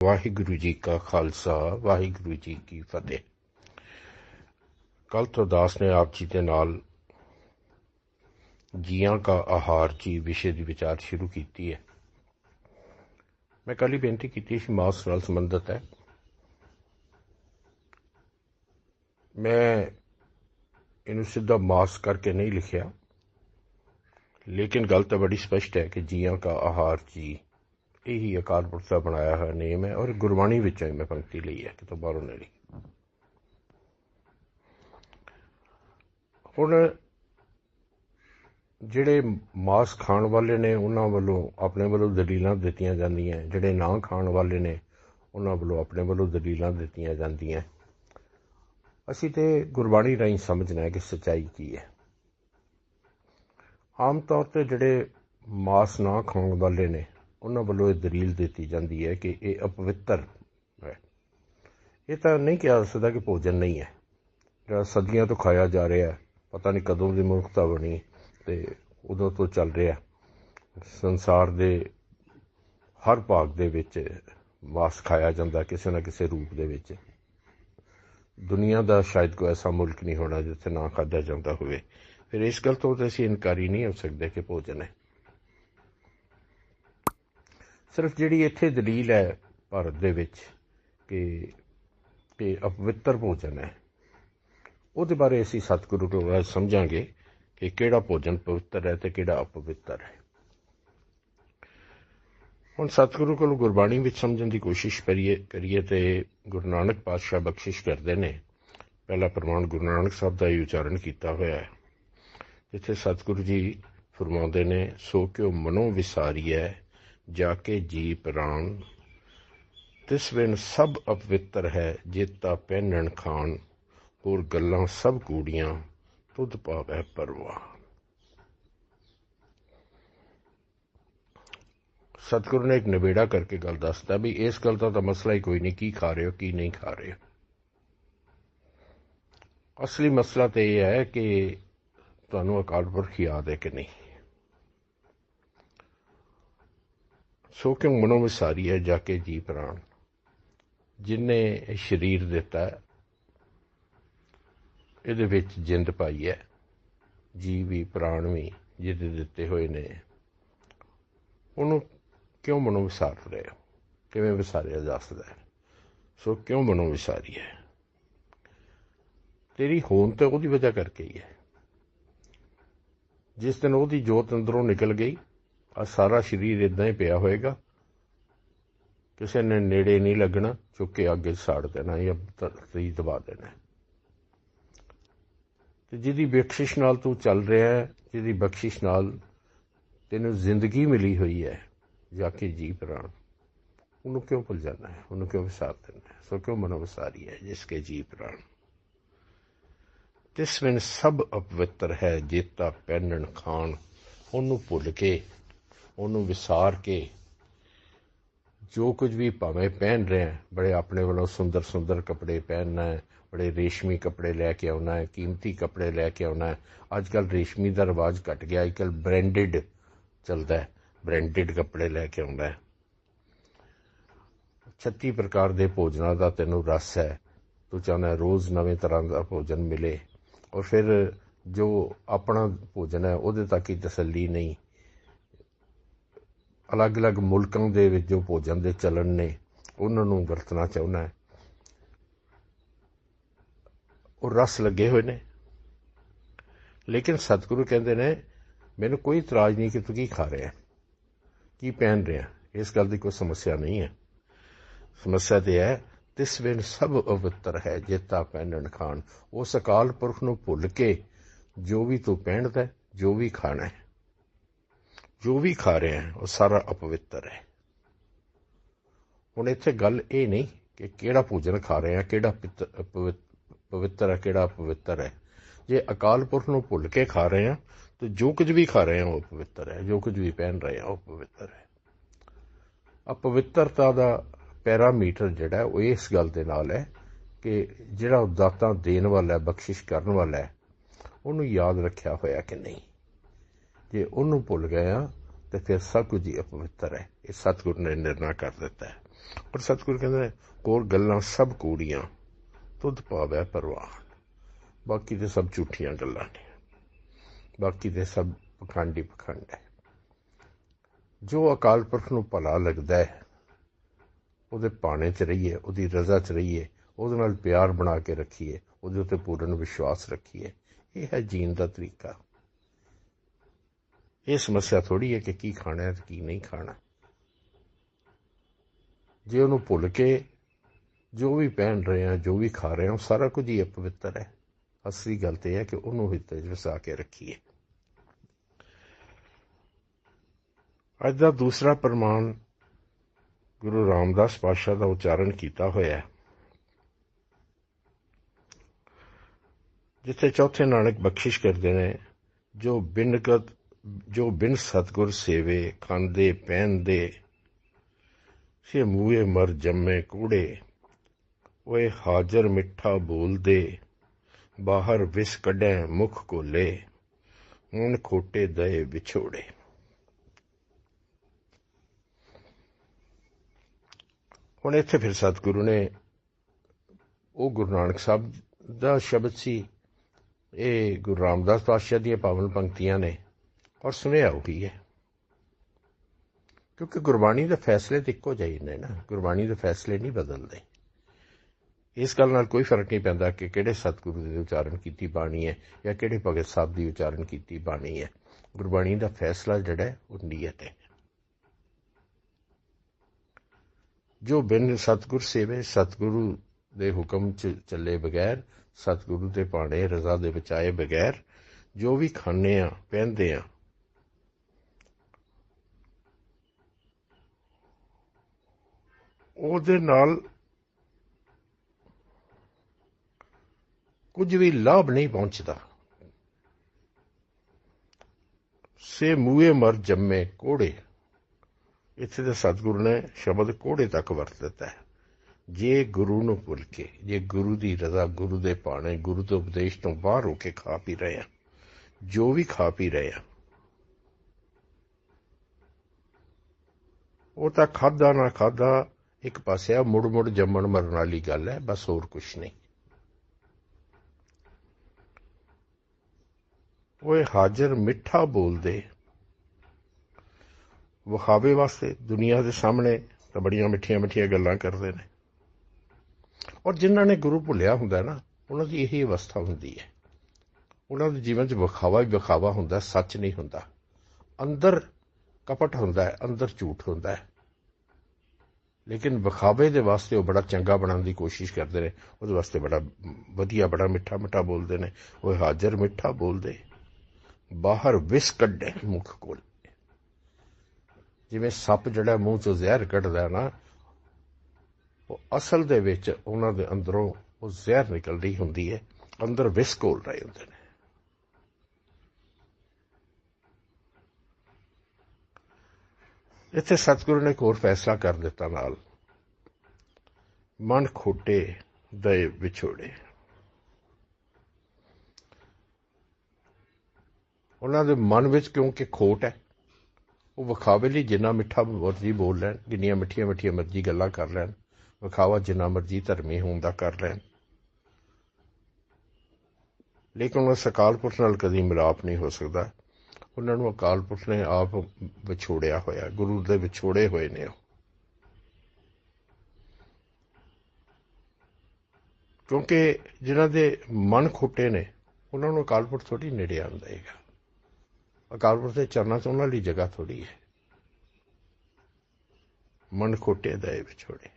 ਵਾਹਿਗੁਰੂ ਜੀ ਕਾ ਖਾਲਸਾ ਵਾਹਿਗੁਰੂ ਜੀ ਕੀ ਫਤਿਹ ਕੱਲ ਤੋਂ ਦਾਸ ਨੇ ਆਪ ਜੀ ਦੇ ਨਾਲ ਜੀਆਂ ਕਾ ਆਹਾਰ ਜੀ ਵਿਸ਼ੇ ਦੀ ਵਿਚਾਰ ਸ਼ੁਰੂ ਕੀਤੀ ਹੈ ਮੈਂ ਕੱਲ ਹੀ ਬੇਨਤੀ ਕੀਤੀ ਸੀ ਮਾਸ ਨਾਲ ਸੰਬੰਧਿਤ ਹੈ ਮੈਂ ਇਹਨੂੰ ਸਿੱਧਾ ਮਾਸ ਕਰਕੇ ਨਹੀਂ ਲਿਖਿਆ ਲੇਕਿਨ ਗੱਲ ਤਾਂ ਬੜੀ ਸਪਸ਼ਟ ਹੈ ਕਿ ਜੀਆਂ ਕਾ ਆਹਾਰ ਜੀ ਇਹੀ ਅਕਾਲ ਪੁਰਖ ਦਾ ਬਣਾਇਆ ਹੋਇਆ ਨੇਮ ਹੈ ਔਰ ਗੁਰਬਾਣੀ ਵਿੱਚੋਂ ਹੀ ਮੈਂ ਪੰਕਤੀ ਲਈ ਹੈ, ਕਿਤੋਂ ਬਾਹਰੋਂ ਨਹੀਂ ਲਈ। ਹੁਣ ਜਿਹੜੇ ਮਾਸ ਖਾਣ ਵਾਲੇ ਨੇ, ਉਹਨਾਂ ਵੱਲੋਂ ਆਪਣੇ ਵੱਲੋਂ ਦਲੀਲਾਂ ਦਿੱਤੀਆਂ ਜਾਂਦੀਆਂ, ਜਿਹੜੇ ਨਾ ਖਾਣ ਵਾਲੇ ਨੇ, ਉਹਨਾਂ ਵੱਲੋਂ ਆਪਣੇ ਵੱਲੋਂ ਦਲੀਲਾਂ ਦਿੱਤੀਆਂ ਜਾਂਦੀਆਂ। ਅਸੀਂ ਤੇ ਗੁਰਬਾਣੀ ਰਾਹੀਂ ਸਮਝਣਾ ਹੈ ਕਿ ਸੱਚਾਈ ਕੀ ਹੈ। ਆਮ ਤੌਰ ਤੇ ਜਿਹੜੇ ਮਾਸ ਨਾ ਖਾਣ ਵਾਲੇ ਨੇ ਉਹਨਾਂ ਵੱਲੋਂ ਇਹ ਦਲੀਲ ਦਿੱਤੀ ਜਾਂਦੀ ਹੈ ਕਿ ਇਹ ਅਪਵਿੱਤਰ ਹੈ। ਇਹ ਤਾਂ ਨਹੀਂ ਕਿਹਾ ਸਕਦਾ ਕਿ ਭੋਜਨ ਨਹੀਂ ਹੈ। ਜਿਹੜਾ ਸਦੀਆਂ ਤੋਂ ਖਾਇਆ ਜਾ ਰਿਹਾ ਹੈ, ਪਤਾ ਨਹੀਂ ਕਦੋਂ ਦੀ ਮਨੁੱਖਤਾ ਬਣੀ ਤੇ ਉਦੋਂ ਤੋਂ ਚੱਲ ਰਿਹਾ ਸੰਸਾਰ ਦੇ ਹਰ ਭਾਗ ਦੇ ਵਿੱਚ ਮਾਸ ਖਾਇਆ ਜਾਂਦਾ ਕਿਸੇ ਨਾ ਕਿਸੇ ਰੂਪ ਦੇ ਵਿੱਚ। ਦੁਨੀਆ ਦਾ ਸ਼ਾਇਦ ਕੋਈ ਐਸਾ ਮੁਲਕ ਨਹੀਂ ਹੋਣਾ ਜਿੱਥੇ ਨਾ ਖਾਦਾ ਜਾਂਦਾ ਹੋਵੇ। ਫਿਰ ਇਸ ਗੱਲ ਤੋਂ ਅਸੀਂ ਇਨਕਾਰੀ ਨਹੀਂ ਹੋ ਸਕਦੇ ਕਿ ਭੋਜਨ ਹੈ। ਸਿਰਫ ਜਿਹੜੀ ਇੱਥੇ ਦਲੀਲ ਹੈ ਭਾਰਤ ਦੇ ਵਿੱਚ ਕਿ ਇਹ ਅਪਵਿੱਤਰ ਭੋਜਨ ਹੈ, ਉਹਦੇ ਬਾਰੇ ਅਸੀਂ ਸਤਿਗੁਰੂ ਕੋਲੋਂ ਸਮਝਾਂਗੇ ਕਿ ਕਿਹੜਾ ਭੋਜਨ ਪਵਿੱਤਰ ਹੈ ਤੇ ਕਿਹੜਾ ਅਪਵਿੱਤਰ ਹੈ। ਹੁਣ ਸਤਿਗੁਰੂ ਕੋਲੋਂ ਗੁਰਬਾਣੀ ਵਿੱਚ ਸਮਝਣ ਦੀ ਕੋਸ਼ਿਸ਼ ਕਰੀਏ ਕਰੀਏ ਤੇ ਗੁਰੂ ਨਾਨਕ ਪਾਤਸ਼ਾਹ ਬਖਸ਼ਿਸ਼ ਕਰਦੇ ਨੇ। ਪਹਿਲਾ ਪ੍ਰਮਾਣ ਗੁਰੂ ਨਾਨਕ ਸਾਹਿਬ ਦਾ ਹੀ ਉਚਾਰਨ ਕੀਤਾ ਹੋਇਆ ਹੈ। ਜਿੱਥੇ ਸਤਿਗੁਰੂ ਜੀ ਫਰਮਾਉਂਦੇ ਨੇ, ਸੋ ਕਿਉ ਮਨੋ ਵਿਸਾਰੀਐ ਜਾ ਕੇ ਜੀ ਪ੍ਰਾਣ ਤਿਸ ਵੇਨ ਸਭ ਅਪਵਿੱਤਰ ਹੈ, ਜੇਤਾ ਪਹਿਨਣ ਖਾਣ। ਹੋਰ ਗੱਲਾਂ ਸਭ ਕੂੜੀਆਂ, ਤੁਧ ਪਾਵੈ ਪਰਵਾ। ਸਤਿਗੁਰੂ ਨੇ ਇੱਕ ਨਿਬੇੜਾ ਕਰਕੇ ਗੱਲ ਦੱਸਦਾ ਵੀ ਇਸ ਗੱਲ ਦਾ ਤਾਂ ਮਸਲਾ ਹੀ ਕੋਈ ਨਹੀਂ, ਕੀ ਖਾ ਰਹੇ ਹੋ, ਕੀ ਨਹੀਂ ਖਾ ਰਹੇ ਹੋ। ਅਸਲੀ ਮਸਲਾ ਤੇ ਇਹ ਹੈ ਕਿ ਤੁਹਾਨੂੰ ਅਕਾਲ ਪੁਰਖ ਯਾਦ ਹੈ ਕਿ ਨਹੀਂ। ਸੋ ਕਿ ਮਨੋ ਵਿਸਾਰੀ ਹੈ ਜਾ ਕੇ ਜੀ ਪ੍ਰਾਣ? ਜਿਨੇ ਸਰੀਰ ਦਿੱਤਾ ਇਹਦੇ ਵਿੱਚ ਜਿੰਦ ਪਾਈ ਹੈ। ਜੀ ਵੀ, ਪ੍ਰਾਣ ਵੀ ਜਿਹਦੇ ਦਿੱਤੇ ਹੋਏ ਨੇ। ਉਹਨੂੰ ਕਿਉਂ ਮਨੋ ਵਿਸਾਰ ਰਹੇ ਹੋ? ਕਿਵੇਂ ਵਿਸਾਰਿਆ ਜਾ ਸਕਦਾ ਹੈ? ਸੋ ਕਿਉਂ ਮਨੋ ਵਿਸਾਰੀ ਹੈ? ਤੇਰੀ ਹੋਂਦ ਤਾਂ ਉਹਦੀ ਵਜ੍ਹਾ ਕਰਕੇ ਹੀ ਹੈ। ਜਿਸ ਦਿਨ ਉਹਦੀ ਜੋਤ ਅੰਦਰੋਂ ਨਿਕਲ ਗਈ ਆ ਸਾਰਾ ਸਰੀਰ ਇਦਾਂ ਹੀ ਪਿਆ ਹੋਏਗਾ। ਕਿਸੇ ਨੇ ਨੇੜੇ ਨਹੀਂ ਲੱਗਣਾ, ਚੁੱਕ ਕੇ ਅੱਗੇ ਸਾੜ ਦੇਣਾ ਜਾਂ ਧਰਤੀ ਦਬਾ ਦੇਣਾ। ਤੇ ਜਿਹਦੀ ਬਖਸ਼ਿਸ਼ ਨਾਲ ਤੂੰ ਚੱਲ ਰਿਹਾ ਹੈ, ਜਿਹਦੀ ਬਖਸ਼ਿਸ਼ ਨਾਲ ਤੈਨੂੰ ਜ਼ਿੰਦਗੀ ਮਿਲੀ ਹੋਈ ਹੈ, ਜਾ ਕੇ ਜੀ ਪ੍ਰਾਣ। ਉਹਨੂੰ ਕਿਉਂ ਭੁੱਲ ਜਾਣਾ ਹੈ? ਉਹਨੂੰ ਕਿਉਂ ਵਿਸਾਰ ਦੇਣਾ ਹੈ? ਸੋ ਕਿਉਂ ਮਨੋ ਵਿਸਾਰੀ ਹੈ ਜਿਸ ਕੇ ਜੀ ਪ੍ਰਾਣ? ਤਿਸ ਵਿਨ ਸਭ ਅਪਵਿੱਤਰ ਹੈ, ਜੇਤਾ, ਪਹਿਨਣ, ਖਾਣ, ਉਹਨੂੰ ਭੁੱਲ ਕੇ ਉਹਨੂੰ ਵਿਸਾਰ ਕੇ ਜੋ ਕੁਝ ਵੀ ਭਾਵੇਂ ਪਹਿਨ ਰਹੇ ਬੜੇ ਆਪਣੇ ਵੱਲੋਂ ਸੁੰਦਰ ਸੁੰਦਰ ਕੱਪੜੇ ਪਹਿਨਣਾ ਹੈ, ਬੜੇ ਰੇਸ਼ਮੀ ਕੱਪੜੇ ਲੈ ਕੇ ਆਉਣਾ ਹੈ, ਕੀਮਤੀ ਕੱਪੜੇ ਲੈ ਕੇ ਆਉਣਾ ਹੈ। ਅੱਜ ਕੱਲ ਰੇਸ਼ਮੀ ਦਾ ਰਿਵਾਜ ਘਟ ਗਿਆ ਅੱਜ ਕੱਲ ਬ੍ਰਾਂਡਡ ਚੱਲਦਾ ਹੈ ਬ੍ਰਾਂਡਡ ਕੱਪੜੇ ਲੈ ਕੇ ਆਉਣਾ ਹੈ। 36 ਪ੍ਰਕਾਰ ਦੇ ਭੋਜਨਾਂ ਦਾ ਤੈਨੂੰ ਰਸ ਹੈ, ਤੂੰ ਚਾਹਨਾ ਰੋਜ਼ ਨਵੇਂ ਤਰ੍ਹਾਂ ਦਾ ਭੋਜਨ ਮਿਲੇ। ਔਰ ਫਿਰ ਜੋ ਆਪਣਾ ਭੋਜਨ ਹੈ, ਉਹਦੇ ਤੱਕ ਹੀ ਤਸੱਲੀ ਨਹੀਂ। ਅਲੱਗ-ਅਲੱਗ ਮੁਲਕਾਂ ਦੇ ਵਿੱਚ ਜੋ ਭੋਜਨ ਦੇ ਚਲਣ ਨੇ, ਉਹਨਾਂ ਨੂੰ ਵਰਤਣਾ ਚਾਹੁੰਦਾ ਹੈ। ਉਹ ਰਸ ਲੱਗੇ ਹੋਏ ਨੇ। ਲੇਕਿਨ ਸਤਿਗੁਰੂ ਕਹਿੰਦੇ ਨੇ, ਮੈਨੂੰ ਕੋਈ ਇਤਰਾਜ਼ ਨਹੀਂ ਕਿ ਤੂੰ ਕੀ ਖਾ ਰਿਹਾ ਕੀ ਪਹਿਨ ਰਿਹਾ ਇਸ ਗੱਲ ਦੀ ਕੋਈ ਸਮੱਸਿਆ ਨਹੀਂ ਹੈ। ਸਮੱਸਿਆ ਤੇ ਹੈ, ਤਿਸ ਵੇਨ ਸਭ ਅਵਤਰ ਹੈ ਜੇਤਾ ਪਹਿਨਣ ਖਾਣ। ਉਸ ਅਕਾਲ ਪੁਰਖ ਨੂੰ ਭੁੱਲ ਕੇ ਜੋ ਵੀ ਤੂੰ ਪਹਿਨਦਾ ਜੋ ਵੀ ਖਾਣਾ ਹੈ। ਜੋ ਵੀ ਖਾ ਰਹੇ ਹਾਂ, ਉਹ ਸਾਰਾ ਅਪਵਿੱਤਰ ਹੈ। ਹੁਣ ਇੱਥੇ ਗੱਲ ਇਹ ਨਹੀਂ ਕਿ ਕਿਹੜਾ ਭੋਜਨ ਖਾ ਰਹੇ ਹਾਂ, ਕਿਹੜਾ ਪਵਿੱਤਰ ਹੈ, ਕਿਹੜਾ ਅਪਵਿੱਤਰ ਹੈ। ਜੇ ਅਕਾਲ ਪੁਰਖ ਨੂੰ ਭੁੱਲ ਕੇ ਖਾ ਰਹੇ ਆ ਤੇ ਜੋ ਕੁਝ ਵੀ ਖਾ ਰਹੇ ਆ ਉਹ ਪਵਿੱਤਰ ਹੈ। ਜੋ ਕੁਝ ਵੀ ਪਹਿਨ ਰਹੇ ਆ ਉਹ ਪਵਿੱਤਰ ਹੈ। ਅਪਵਿੱਤਰਤਾ ਦਾ ਪੈਰਾਮੀਟਰ ਜਿਹੜਾ ਉਹ ਇਸ ਗੱਲ ਦੇ ਨਾਲ ਹੈ ਕਿ ਜਿਹੜਾ ਦਾਤਾਂ ਦੇਣ ਵਾਲਾ ਹੈ, ਬਖਸ਼ਿਸ਼ ਕਰਨ ਵਾਲਾ ਹੈ, ਉਹਨੂੰ ਯਾਦ ਰੱਖਿਆ ਹੋਇਆ ਕਿ ਨਹੀਂ। ਜੇ ਉਹਨੂੰ ਭੁੱਲ ਗਏ ਆ ਤੇ ਫਿਰ ਸਭ ਕੁਝ ਹੀ ਅਪਵਿੱਤਰ ਹੈ। ਇਹ ਸਤਿਗੁਰ ਨੇ ਨਿਰਣਾ ਕਰ ਦਿੱਤਾ ਹੈ। ਪਰ ਸਤਿਗੁਰ ਕਹਿੰਦੇ ਨੇ, ਕੋਰ ਗੱਲਾਂ ਸਭ ਕੂੜੀਆਂ, ਤੁਧ ਪਾਵੈ ਪਰਵਾਨ ਬਾਕੀ ਤੇ ਸਭ ਝੂਠੀਆਂ ਗੱਲਾਂ ਨੇ। ਬਾਕੀ ਤੇ ਸਭ ਪਖੰਡੀ ਪਖੰਡ ਹੈ। ਜੋ ਅਕਾਲ ਪੁਰਖ ਨੂੰ ਭਲਾ ਲੱਗਦਾ ਹੈ, ਉਹਦੇ ਪਾਣੇ 'ਚ ਰਹੀਏ, ਉਹਦੀ ਰਜ਼ਾ 'ਚ ਰਹੀਏ, ਉਹਦੇ ਨਾਲ ਪਿਆਰ ਬਣਾ ਕੇ ਰੱਖੀਏ, ਉਹਦੇ ਉੱਤੇ ਪੂਰਨ ਵਿਸ਼ਵਾਸ ਰੱਖੀਏ। ਇਹ ਹੈ ਜੀਣ ਦਾ ਤਰੀਕਾ। ਇਹ ਸਮੱਸਿਆ ਥੋੜੀ ਹੈ ਕਿ ਕੀ ਖਾਣਾ ਹੈ ਤੇ ਕੀ ਨਹੀਂ ਖਾਣਾ। ਜੇ ਉਹਨੂੰ ਭੁੱਲ ਕੇ ਜੋ ਵੀ ਪਹਿਨ ਰਹੇ ਆ ਜੋ ਵੀ ਖਾ ਰਹੇ ਆ ਸਾਰਾ ਕੁਝ ਹੀ ਅਪਵਿੱਤਰ ਹੈ। ਅਸਲੀ ਗੱਲ ਤੇ ਹੈ ਕਿ ਉਹਨੂੰ ਹਿੱਤ ਵਿੱਚ ਵਸਾ ਕੇ ਰੱਖੀਏ। ਅੱਜ ਦਾ ਦੂਸਰਾ ਪ੍ਰਮਾਣ ਗੁਰੂ ਰਾਮਦਾਸ ਪਾਤਸ਼ਾਹ ਦਾ ਉਚਾਰਨ ਕੀਤਾ ਹੋਇਆ ਹੈ। ਜਿੱਥੇ ਚੌਥੇ ਨਾਨਕ ਬਖਸ਼ਿਸ਼ ਕਰਦੇ ਨੇ, ਜੋ ਬਿਨਗਤ ਜੋ ਬਿਨ ਸਤਗੁਰ ਸੇਵੇ ਖਾਂਦੇ ਪਹਿਨਦੇ ਸੇ ਮੂਏ ਮਰ ਜੰਮੇ ਕੂੜੇ, ਓਏ ਹਾਜ਼ਰ ਮਿੱਠਾ ਬੋਲਦੇ, ਬਾਹਰ ਵਿਸ ਕੱਢੈ ਮੁਖ ਕੋਲੇ ਹੁਣ ਖੋਟੇ ਦਏ ਵਿਛੋੜੇ। ਹੁਣ ਇੱਥੇ ਫਿਰ ਸਤਿਗੁਰੂ ਨੇ ਉਹ ਗੁਰੂ ਨਾਨਕ ਸਾਹਿਬ ਦਾ ਸ਼ਬਦ ਸੀ, ਇਹ ਗੁਰੂ ਰਾਮਦਾਸ ਪਾਤਸ਼ਾਹ ਦੀਆਂ ਪਾਵਨ ਪੰਕਤੀਆਂ ਨੇ। ਔਰ ਸੁਨੇਹਾ ਉਹੀ ਹੈ। ਕਿਉਂਕਿ ਗੁਰਬਾਣੀ ਦੇ ਫੈਸਲੇ ਤੇ ਇੱਕੋ ਜਿਹੇ ਨੇ ਨਾ। ਗੁਰਬਾਣੀ ਦੇ ਫੈਸਲੇ ਨਹੀਂ ਬਦਲਦੇ। ਇਸ ਗੱਲ ਨਾਲ ਕੋਈ ਫ਼ਰਕ ਨਹੀਂ ਪੈਂਦਾ ਕਿ ਕਿਹੜੇ ਸਤਿਗੁਰੂ ਦੇ ਉਚਾਰਨ ਕੀਤੀ ਬਾਣੀ ਹੈ ਜਾਂ ਕਿਹੜੇ ਭਗਤ ਸਾਹਿਬ ਦੀ ਉਚਾਰਨ ਕੀਤੀ ਬਾਣੀ ਹੈ। ਗੁਰਬਾਣੀ ਦਾ ਫੈਸਲਾ ਜਿਹੜਾ ਉਹ ਨੀਅਤ ਹੈ। ਜੋ ਬਿਨ ਸਤਗੁਰ ਸੇਵੇ, ਸਤਗੁਰੂ ਦੇ ਹੁਕਮ ਚ ਚੱਲੇ ਬਗੈਰ, ਸਤਗੁਰੂ ਦੇ ਪਾਣੇ ਰਜ਼ਾ ਦੇ ਬਚਾਏ ਬਗੈਰ, ਜੋ ਵੀ ਖਾਣੇ ਆ ਪਹਿਨਦੇ ਆ ਉਹਦੇ ਨਾਲ ਕੁਝ ਵੀ ਲਾਭ ਨਹੀਂ ਪਹੁੰਚਦਾ। ਸੇ ਮੂਏ ਮਰ ਜੰਮੇ ਕੋੜੇ। ਇੱਥੇ ਦੇ ਸਤਿਗੁਰੂ ਨੇ ਸ਼ਬਦ ਕੋੜੇ ਤੱਕ ਵਰਤ ਦਿੱਤਾ ਹੈ। ਜੇ ਗੁਰੂ ਨੂੰ ਭੁੱਲ ਕੇ, ਜੇ ਗੁਰੂ ਦੀ ਰਜ਼ਾ ਗੁਰੂ ਦੇ ਪਾਣੇ ਗੁਰੂ ਤੋਂ ਉਪਦੇਸ਼ ਤੋਂ ਬਾਹਰ ਹੋ ਕੇ ਖਾ ਪੀ ਰਹੇ ਆ, ਜੋ ਵੀ ਖਾ ਪੀ ਰਹੇ ਆ, ਉਹ ਤਾਂ ਖਾਦਾ ਨਾ ਖਾਦਾ ਇੱਕ ਪਾਸੇ ਆ ਮੁੜ ਮੁੜ ਜੰਮਣ ਮਰਨ ਵਾਲੀ ਗੱਲ ਹੈ, ਬਸ ਹੋਰ ਕੁਝ ਨਹੀਂ। ਓਏ ਹਾਜ਼ਰ ਮਿੱਠਾ ਬੋਲਦੇ। ਵਿਖਾਵੇ ਵਾਸਤੇ ਦੁਨੀਆ ਦੇ ਸਾਹਮਣੇ ਤਾਂ ਬੜੀਆਂ ਮਿੱਠੀਆਂ ਮਿੱਠੀਆਂ ਗੱਲਾਂ ਕਰਦੇ ਨੇ। ਔਰ ਜਿਨ੍ਹਾਂ ਨੇ ਗੁਰੂ ਭੁੱਲਿਆ ਹੁੰਦਾ ਨਾ, ਉਹਨਾਂ ਦੀ ਇਹੀ ਅਵਸਥਾ ਹੁੰਦੀ ਹੈ। ਉਹਨਾਂ ਦੇ ਜੀਵਨ 'ਚ ਵਿਖਾਵਾ ਹੀ ਵਿਖਾਵਾ ਹੁੰਦਾ, ਸੱਚ ਨਹੀਂ ਹੁੰਦਾ। ਅੰਦਰ ਕਪਟ ਹੁੰਦਾ ਹੈ, ਅੰਦਰ ਝੂਠ ਹੁੰਦਾ ਹੈ। ਲੇਕਿਨ ਵਿਖਾਵੇ ਦੇ ਵਾਸਤੇ ਉਹ ਬੜਾ ਚੰਗਾ ਬਣਾਉਣ ਦੀ ਕੋਸ਼ਿਸ਼ ਕਰਦੇ ਨੇ। ਉਹਦੇ ਵਾਸਤੇ ਬੜਾ ਵਧੀਆ, ਬੜਾ ਮਿੱਠਾ ਮਿੱਠਾ ਬੋਲਦੇ ਨੇ। ਉਹ ਹਾਜ਼ਰ ਮਿੱਠਾ ਬੋਲਦੇ। ਬਾਹਰ ਵਿਸ ਕੱਢੇ ਮੁਖ ਕੋਲ। ਜਿਵੇਂ ਸੱਪ ਜਿਹੜਾ ਮੂੰਹ ਚੋਂ ਜ਼ਹਿਰ ਕੱਢਦਾ ਨਾ, ਉਹ ਅਸਲ ਦੇ ਵਿੱਚ ਉਹਨਾਂ ਦੇ ਅੰਦਰੋਂ ਉਹ ਜ਼ਹਿਰ ਨਿਕਲਦੀ ਹੁੰਦੀ ਹੈ। ਅੰਦਰ ਵਿਸ ਘੋਲ ਰਹੇ ਹੁੰਦੇ ਨੇ। ਇੱਥੇ ਸਤਿਗੁਰੂ ਨੇ ਇੱਕ ਹੋਰ ਫੈਸਲਾ ਕਰ ਦਿੱਤਾ ਨਾਲ। ਮਨ ਖੋਟੇ ਦੇ ਵਿਛੋੜੇ। ਉਹਨਾਂ ਦੇ ਮਨ ਵਿੱਚ ਕਿਉਂਕਿ ਖੋਟ ਹੈ? ਉਹ ਵਿਖਾਵੇ ਲਈ ਜਿੰਨਾ ਮਿੱਠਾ ਮਰਜ਼ੀ ਬੋਲ ਲੈਣ, ਜਿੰਨੀਆਂ ਮਿੱਠੀਆਂ ਮਿੱਠੀਆਂ ਮਰਜ਼ੀ ਗੱਲਾਂ ਕਰ ਲੈਣ, ਵਿਖਾਵਾ ਜਿੰਨਾ ਮਰਜ਼ੀ ਧਰਮੀ ਹੋਣ ਦਾ ਕਰ ਲੈਣ। ਲੇਕਿਨ ਉਹ ਸਕਾਲ ਪੁਰਖ ਨਾਲ ਕਦੀ ਮਿਲਾਪ ਨਹੀਂ ਹੋ ਸਕਦਾ। ਉਹਨਾਂ ਨੂੰ ਅਕਾਲ ਪੁਰਖ ਨੇ ਆਪ ਵਿਛੋੜਿਆ ਹੋਇਆ, ਗੁਰੂ ਦੇ ਵਿਛੋੜੇ ਹੋਏ ਨੇ ਉਹ। ਕਿਉਂਕਿ ਜਿਨ੍ਹਾਂ ਦੇ ਮਨ ਖੋਟੇ ਨੇ, ਉਹਨਾਂ ਨੂੰ ਅਕਾਲ ਪੁਰਖ ਥੋੜੀ ਨੇੜੇ ਆਉਂਦਾ ਹੈਗਾ। ਅਕਾਲ ਪੁਰਖ ਦੇ ਚਰਨਾਂ 'ਚ ਉਹਨਾਂ ਲਈ ਜਗ੍ਹਾ ਥੋੜੀ ਹੈ। ਮਨ ਖੋਟੇ ਦਾ ਦੇ ਵਿਛੋੜੇ।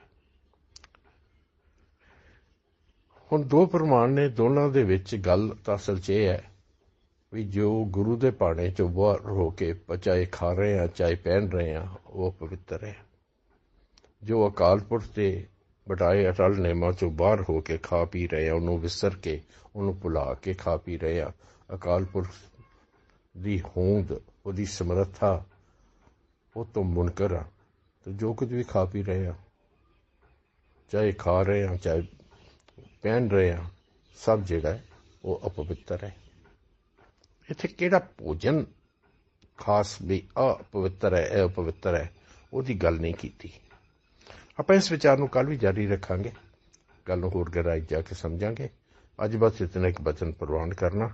ਹੁਣ ਦੋ ਪ੍ਰਮਾਣ ਨੇ, ਦੋਨਾਂ ਦੇ ਵਿੱਚ ਗੱਲ ਤਾਂ ਅਸਲ 'ਚ ਇਹ ਹੈ ਵੀ ਜੋ ਗੁਰੂ ਦੇ ਪਾਣੇ ਚੋਂ ਬਾਹਰ ਹੋ ਕੇ ਚਾਹੇ ਖਾ ਰਹੇ ਆ ਚਾਹੇ ਪਹਿਨ ਰਹੇ ਆ ਉਹ ਪਵਿੱਤਰ ਹੈ। ਜੋ ਅਕਾਲ ਪੁਰਖ ਦੇ ਬਟਾਏ ਅਟਲ ਨੇਮਾਂ ਚੋਂ ਬਾਹਰ ਹੋ ਕੇ ਖਾ ਪੀ ਰਹੇ ਆ ਉਹਨੂੰ ਵਿਸਰ ਕੇ, ਉਹਨੂੰ ਭੁਲਾ ਕੇ ਖਾ ਪੀ ਰਹੇ ਆ ਅਕਾਲ ਪੁਰਖ ਦੀ ਹੋਂਦ, ਉਹਦੀ ਸਮਰੱਥਾ, ਉਹ ਤੋਂ ਮੁਨਕਰ ਆ। ਤੇ ਜੋ ਕੁਝ ਵੀ ਖਾ ਪੀ ਰਹੇ ਆ ਚਾਹੇ ਖਾ ਰਹੇ ਆ ਚਾਹੇ ਪਹਿਨ ਰਹੇ ਆ ਸਭ ਜਿਹੜਾ ਉਹ ਅਪਵਿੱਤਰ ਹੈ। ਇੱਥੇ ਕਿਹੜਾ ਭੋਜਨ? ਖਾਸ ਵੀ ਅਪਵਿੱਤਰ ਹੈ, ਇਹ ਅਪਵਿੱਤਰ ਹੈ। ਉਹਦੀ ਗੱਲ ਨਹੀਂ ਕੀਤੀ। ਆਪਾਂ ਇਸ ਵਿਚਾਰ ਨੂੰ ਕੱਲ ਵੀ ਜਾਰੀ ਰੱਖਾਂਗੇ। ਗੱਲ ਨੂੰ ਹੋਰ ਗਹਿਰਾਈ ਜਾ ਕੇ ਸਮਝਾਂਗੇ। ਅੱਜ ਬਸ ਇਤਨਾ ਇੱਕ ਬਚਨ ਪ੍ਰਵਾਨ ਕਰਨਾ।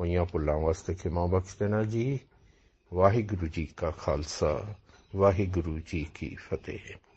ਹੋਈਆਂ ਭੁੱਲਾਂ ਵਾਸਤੇ ਖਿਮਾ ਬਖਸ਼ ਦੇਣਾ ਜੀ। ਵਾਹਿਗੁਰੂ ਜੀ ਕਾ ਖਾਲਸਾ, ਵਾਹਿਗੁਰੂ ਜੀ ਕੀ ਫਤਿਹ।